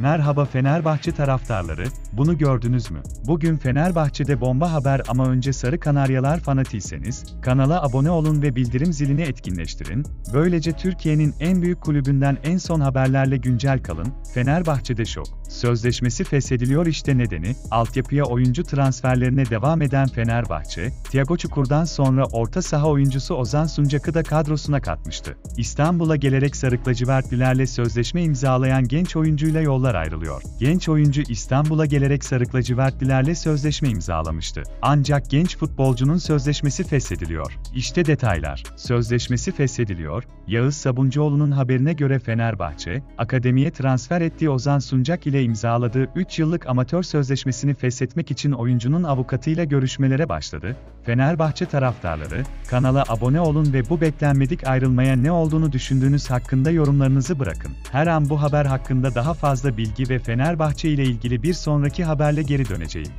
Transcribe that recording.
Merhaba Fenerbahçe taraftarları, bunu gördünüz mü? Bugün Fenerbahçe'de bomba haber ama önce Sarı Kanaryalar fanatiyseniz, kanala abone olun ve bildirim zilini etkinleştirin. Böylece Türkiye'nin en büyük kulübünden en son haberlerle güncel kalın. Fenerbahçe'de şok. Sözleşmesi feshediliyor işte nedeni, altyapıya oyuncu transferlerine devam eden Fenerbahçe, Thiago Çukur'dan sonra orta saha oyuncusu Ozan Suncak'ı da kadrosuna katmıştı. İstanbul'a gelerek Sarı Lacivertlilerle sözleşme imzalayan genç oyuncuyla yollar ayrılıyor. Genç oyuncu İstanbul'a gelerek Sarı Lacivertlilerle sözleşme imzalamıştı. Ancak genç futbolcunun sözleşmesi feshediliyor. İşte detaylar. Sözleşmesi feshediliyor. Yağız Sabuncuoğlu'nun haberine göre Fenerbahçe, akademiye transfer ettiği Ozan Suncak ile imzaladığı 3 yıllık amatör sözleşmesini feshetmek için oyuncunun avukatıyla görüşmelere başladı. Fenerbahçe taraftarları, kanala abone olun ve bu beklenmedik ayrılmaya ne olduğunu düşündüğünüz hakkında yorumlarınızı bırakın. Her an bu haber hakkında daha bilgi ve Fenerbahçe ile ilgili bir sonraki haberle geri döneceğim.